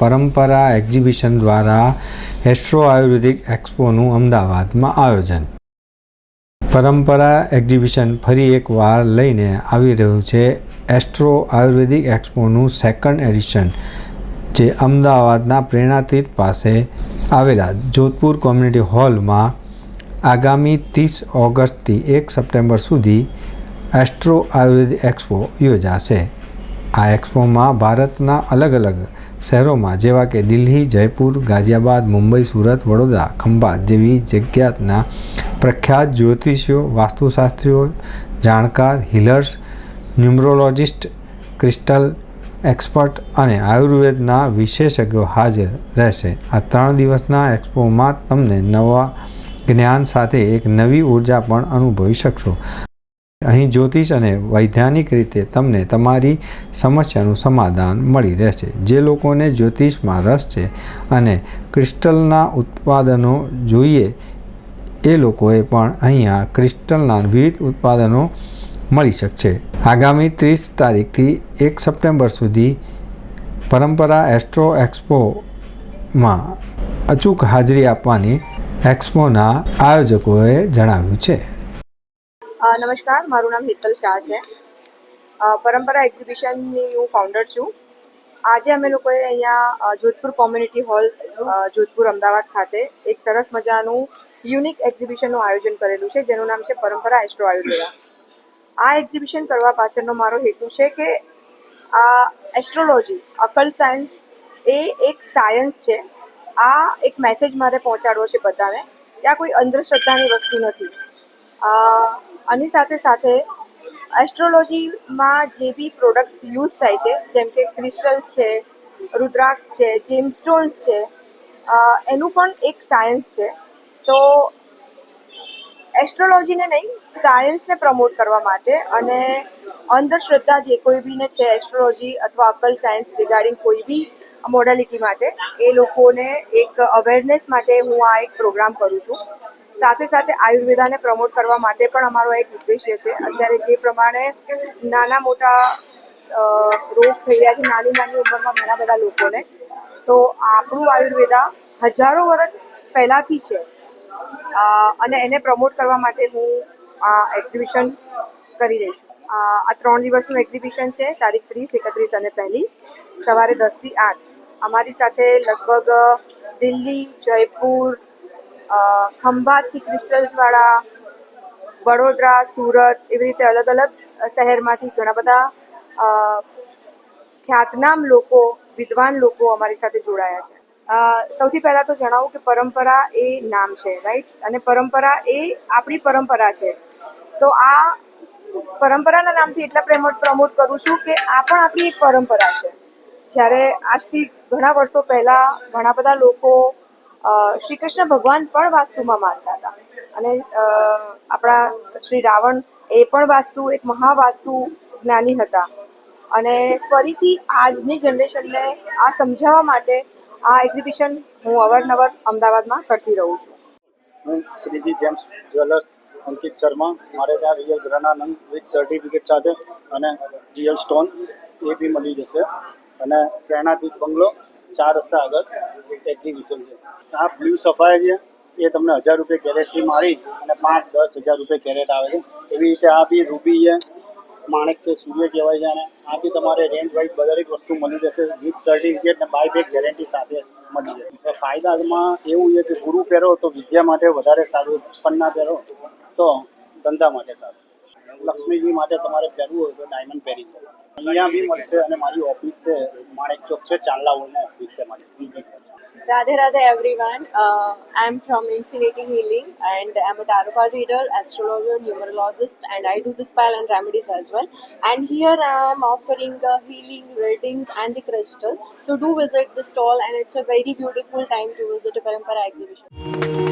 પરંપરા એક્ઝિબિશન દ્વારા એસ્ટ્રો આયુર્વેદિક એક્સપોનું અમદાવાદમાં આયોજન. પરંપરા એક્ઝિબિશન ફરી એકવાર લઈને આવી રહ્યું છે એસ્ટ્રો આયુર્વેદિક એક્સપોનું સેકન્ડ એડિશન, જે અમદાવાદના પ્રેરણાતીર્થ પાસે આવેલા જોધપુર કોમ્યુનિટી હોલમાં આગામી ત્રીસ ઓગસ્ટથી એક સપ્ટેમ્બર સુધી એસ્ટ્રો આયુર્વેદ એક્સપો યોજાશે. આ એક્સપોમાં ભારતના અલગ અલગ શહેરોમાં જેવા કે દિલ્હી, જયપુર, ગાઝિયાબાદ, મુંબઈ, સુરત, વડોદરા, ખંભાત જેવી જગ્યાના પ્રખ્યાત જ્યોતિષીઓ, વાસ્તુશાસ્ત્રીઓ, જાણકાર, હીલર્સ, ન્યુમરોલોજિસ્ટ, ક્રિસ્ટલ એક્સપર્ટ અને આયુર્વેદના વિશેષજ્ઞો હાજર રહેશે. આ ત્રણ દિવસના એક્સપોમાં તમને નવા જ્ઞાન સાથે એક નવી ઊર્જા પણ અનુભવી શકશો. અહીં જ્યોતિષ અને વૈધાનિક રીતે તમને તમારી સમસ્યાનું સમાધાન મળી રહેશે. જે લોકોને જ્યોતિષમાં રસ છે અને ક્રિસ્ટલના ઉત્પાદનો જોઈએ, એ લોકોએ પણ અહીંયા ક્રિસ્ટલના વિવિધ ઉત્પાદનો મળી શકશે. આગામી ત્રીસ તારીખથી એક સપ્ટેમ્બર સુધી પરંપરા એસ્ટ્રો એક્સપોમાં અચૂક હાજરી આપવાની એક્સપોના આયોજકોએ જણાવ્યું છે. નમસ્કાર, મારું નામ હેતલ શાહ છે. પરંપરા એક્ઝિબિશનની હું ફાઉન્ડર છું. આજે અમે લોકોએ અહીંયા જોધપુર કોમ્યુનિટી હોલ જોધપુર અમદાવાદ ખાતે એક સરસ મજાનું યુનિક એક્ઝિબિશનનું આયોજન કરેલું છે, જેનું નામ છે પરંપરા એસ્ટ્રો આયુર્વેદા. આ એક્ઝિબિશન કરવા પાછળનો મારો હેતુ છે કે આ એસ્ટ્રોલોજી અકલ સાયન્સ એ એક સાયન્સ છે. આ એક મેસેજ મારે પહોંચાડવો છે બધાને આ કોઈ અંધશ્રદ્ધાની વસ્તુ નથી. આની સાથે સાથે એસ્ટ્રોલોજીમાં જે બી પ્રોડક્ટ્સ યુઝ થાય છે, જેમ કે ક્રિસ્ટલ્સ છે, રુદ્રાક્ષ છે જેમસ્ટોન્સ છે એનું પણ એક સાયન્સ છે. તો એસ્ટ્રોલોજીને નહીં સાયન્સને પ્રમોટ કરવા માટે અને અંધશ્રદ્ધા જે કોઈ બીને છે એસ્ટ્રોલોજી અથવા અકલ સાયન્સ રિગાર્ડિંગ કોઈ બી મોડાલિટી માટે, એ લોકોને એક અવેરનેસ માટે હું આ એક પ્રોગ્રામ કરું છું. સાથે સાથે આયુર્વેદાને પ્રમોટ કરવા માટે પણ અમારો એક ઉદ્દેશ્ય છે. અત્યારે જે પ્રમાણે નાના મોટા રોગ થઈ રહ્યા છે, નાની નાની ઉંમરમાં ઘણા બધા લોકોને, તો આપણું આયુર્વેદા હજારો વર્ષ પહેલાંથી છે. અને એને પ્રમોટ કરવા માટે હું આ એક્ઝિબિશન કરી રહી છું. આ ત્રણ દિવસનું એક્ઝિબિશન છે, તારીખ ત્રીસ, એકત્રીસ અને પહેલી, સવારે દસથી આઠ. અમારી સાથે લગભગ દિલ્હી, જયપુર ખંભાતથી ક્રિસ્ટલ્સવાળા વડોદરા, સુરત એવી રીતે અલગ અલગ શહેરમાંથી ઘણા બધા ખ્યાતનામ લોકો, વિદ્વાન લોકો અમારી સાથે જોડાયા છે. સૌથી પહેલાં તો જણાવું કે પરંપરા એ નામ છે રાઈટ અને પરંપરા એ આપણી પરંપરા છે. તો આ પરંપરાના નામથી એટલા પ્રમોટ પ્રમોટ કરું છું કે આ પણ આપણી એક પરંપરા છે. જ્યારે આજથી ઘણા વર્ષો પહેલાં ઘણા બધા લોકો શ્રી કૃષ્ણ ભગવાન પણ વાસ્તુમાં માનતા હતા. અને આપણા શ્રી રાવણ એ પણ વાસ્તુ, એક મહાવાસ્તુ જ્ઞાની હતા. અને ફરીથી આજની જનરેશનને આ સમજાવવા માટે આ એક્ઝિબિશન હું અવારનવાર અમદાવાદમાં કરતી રહું છું. હું શ્રીજી જેમ્સ જ્વેલર્સ અંકિત શર્મા, મારે ત્યાં રિયલ ગ્રહના વિથ સર્ટિફિકેટ સાથે અને રિયલ સ્ટોન એ બી મળી જશે. અને પ્રેરણાદીપ બંગલો ચાર રસ્તા આગળ એક્ઝિબિશન છે. આ બ્લુ સફાયર છે, એ તમને હજાર રૂપિયા કેરેટથી મારી અને પાંચ, દસ હજાર રૂપિયા કેરેટ આવે છે. એવી રીતે આ બી રૂબી છે, માણેક છે, સૂર્ય કહેવાય છે અને આ બી તમારે રેન્જ વાઇઝ દરેક વસ્તુ મળી જશે. વિથ સર્ટિફિકેટ ને બાય બેક ગેરંટી સાથે મળી જશે. ફાયદામાં એવું છે કે ગુરુ પહેરો તો વિદ્યા માટે વધારે સારું પન્ના પહેરો તો ધંધા માટે સારું. લક્ષ્મીજી માટે તમારે પહેરવું હોય તો ડાયમંડ પહેરી શકો. અહીંયા બી મળશે અને મારી ઓફિસ છે, માણેક ચોક છે ચાંદલા ઓફિસ છે, મારી શ્રીજી છે. Radhe Radhe everyone. Uh, I'm from Infinity Healing and I'm a tarot card reader, astrologer, numerologist, and I do the spell and remedies as well. And here I'm offering uh, healing, readings, and the crystal. So do visit the stall, and it's a very beautiful time to visit a Parampara exhibition.